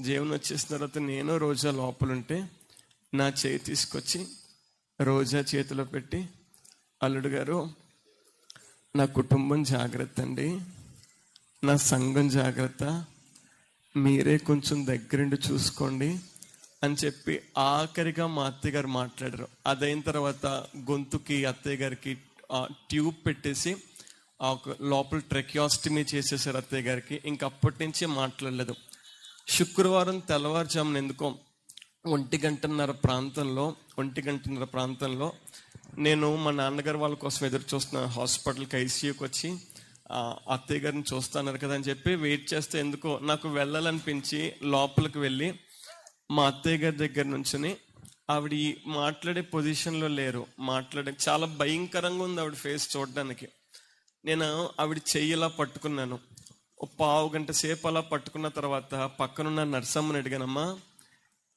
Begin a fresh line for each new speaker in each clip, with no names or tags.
జీవన్ వచ్చేసిన తర్వాత నేను రోజా లోపలుంటే నా చేయి తీసుకొచ్చి రోజా చేతిలో పెట్టి అల్లుడు గారు నా కుటుంబం జాగ్రత్త అండి. నా సంఘం జాగ్రత్త. మీరే కొంచెం దగ్గరుండి చూసుకోండి అని చెప్పి ఆఖరిగా మా అత్తయ్య గారు మాట్లాడారు. అదైన తర్వాత గొంతుకి అత్తయ్య గారికి ట్యూబ్ పెట్టేసి ఆ ఒక లోపల ట్రెక్యాస్టమీ చేసేసారు అత్తయ్య గారికి. ఇంకప్పటి నుంచి మాట్లాడలేదు. శుక్రవారం తెల్లవారుజామున ఎందుకో ఒంటి గంటన్నర ప్రాంతంలో ఒంటి గంటన్నర ప్రాంతంలో నేను మా నాన్నగారు వాళ్ళ కోసం ఎదురు చూస్తున్న హాస్పిటల్కి ఐసీయూకి వచ్చి అత్తయ్య గారిని చూస్తున్నారు కదా అని చెప్పి వెయిట్ చేస్తే ఎందుకో నాకు వెళ్ళాలనిపించి లోపలికి వెళ్ళి మా అత్తయ్య గారి దగ్గర నుంచుని ఆవిడ మాట్లాడే పొజిషన్లో లేరు. మాట్లాడే చాలా భయంకరంగా ఉంది ఆవిడ ఫేస్ చూడడానికి. నేను ఆవిడ చెయ్యిలా పట్టుకున్నాను. ఓ పావు గంట సేపు అలా పట్టుకున్న తర్వాత పక్కనున్న నర్సమ్మని అడిగానమ్మా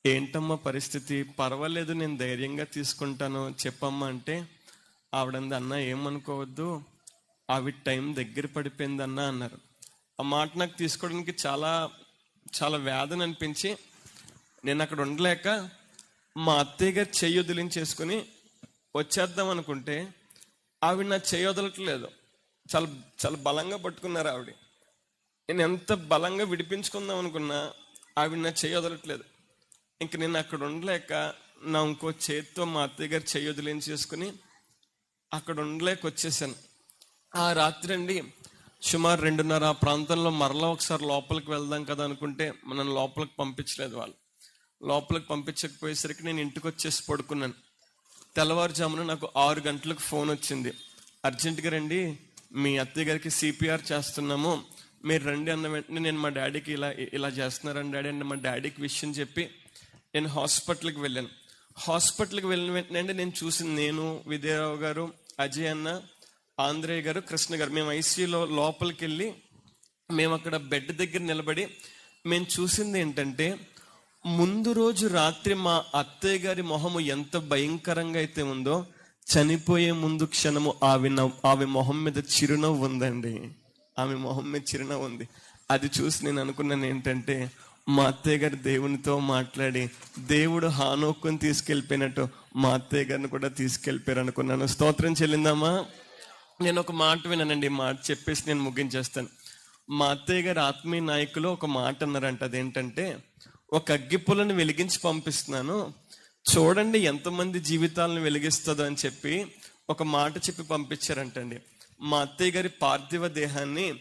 ఏంటమ్మా పరిస్థితి? పర్వాలేదు నేను ధైర్యంగా తీసుకుంటాను. చెప్పమ్మా అంటే ఆవిడంది అన్న ఏమనుకోవద్దు ఆవిడ టైం దగ్గర పడిపోయింది అన్న అన్నారు. ఆ మాట నాకు తీసుకోవడానికి చాలా చాలా వేదన అనిపించి నేను అక్కడ ఉండలేక మా అత్తయ్య గారు చెయ్యి వదిలించేసుకుని వచ్చేద్దాం అనుకుంటే ఆవిడ నా చెయ్యి వదలట్లేదు. చాలా చాలా బలంగా పట్టుకున్నారు ఆవిడ. నేను ఎంత బలంగా విడిపించుకుందాం అనుకున్నా ఆవిడ నా చేయొదలట్లేదు ఇంక నేను అక్కడ ఉండలేక నా ఇంకో చేతితో మా అత్తయ్య గారు చేయొదిలేని చేసుకుని అక్కడ ఉండలేక వచ్చేసాను. ఆ రాత్రి అండి సుమారు రెండున్నర ఆ ప్రాంతంలో మరలా ఒకసారి లోపలికి వెళ్దాం కదా అనుకుంటే మనం లోపలికి పంపించలేదు వాళ్ళు. లోపలికి పంపించకపోయేసరికి నేను ఇంటికి వచ్చేసి పడుకున్నాను. తెల్లవారుజామున నాకు ఆరు గంటలకు ఫోన్ వచ్చింది. అర్జెంటుగా రండి మీ అత్తయ్య గారికి సిపిఆర్ చేస్తున్నాము. మీరు రండి అన్న వెంటనే నేను మా డాడీకి ఇలా ఇలా చేస్తున్నారని డాడీ అంటే మా డాడీకి విషయం చెప్పి నేను హాస్పిటల్కి వెళ్ళాను. హాస్పిటల్కి వెళ్ళిన వెంటనే అండి నేను చూసింది నేను విజయరావు గారు అజయ్ అన్న ఆంధ్రేయ గారు కృష్ణ గారు. మేము ఐసీయూలో లోపలికి వెళ్ళి మేము అక్కడ బెడ్ దగ్గర నిలబడి మేము చూసింది ఏంటంటే ముందు రోజు రాత్రి మా అత్తయ్య గారి మొహము ఎంత భయంకరంగా అయితే ఉందో చనిపోయే ముందు క్షణము ఆమె నవ్వు ఆమె మొహం మీద చిరునవ్వు ఉందండి. ఆమె మొహం మీద చిరునవ్వు ఉంది. అది చూసి నేను అనుకున్నాను ఏంటంటే మా అత్తయ్య గారు దేవునితో మాట్లాడి దేవుడు హానోక్కుని తీసుకెళ్ళిపోయినట్టు మా అత్తయ్య గారిని కూడా తీసుకెళ్ళిపోయారు అనుకున్నాను. స్తోత్రం చెల్లిందామా? నేను ఒక మాట విన్నానండి మాట చెప్పేసి నేను ముగించేస్తాను. మా అత్తయ్య గారు ఆత్మీయ నాయకులు ఒక మాట అన్నారంట అదేంటంటే ఒక అగ్గిపులను వెలిగించి పంపిస్తున్నాను. చూడండి ఎంతమంది జీవితాలను వెలిగిస్తుందో అని చెప్పి ఒక మాట చెప్పి పంపించారంటండి. మా అత్తయ్య గారి పార్థివ దేహాన్ని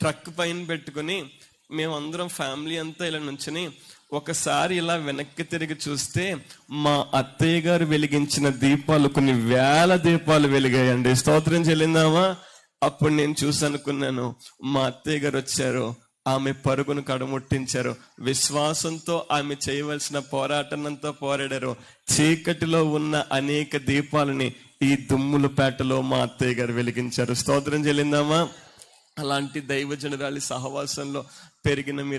ట్రక్ పైన పెట్టుకుని మేమందరం ఫ్యామిలీ అంతా ఇలా నుంచుని ఒకసారి ఇలా వెనక్కి తిరిగి చూస్తే మా అత్తయ్య గారు వెలిగించిన దీపాలు కొన్ని వేల దీపాలు వెలిగాయండి. స్తోత్రం చెల్లిందామా? అప్పుడు నేను చూసనుకున్నాను మా అత్తయ్య గారు వచ్చారు ఆమె పరుగును కడముట్టించారు విశ్వాసంతో ఆమె చేయవలసిన పోరాటనంతా పోరాడారు. చీకటిలో ఉన్న అనేక దీపాలని ఈ దుమ్ములపేటలో మా అత్తయ్య గారు వెలిగించారు. స్తోత్రం చెల్లిందామా? అలాంటి దైవజనరాలి సహవాసంలో పెరిగిన మీరు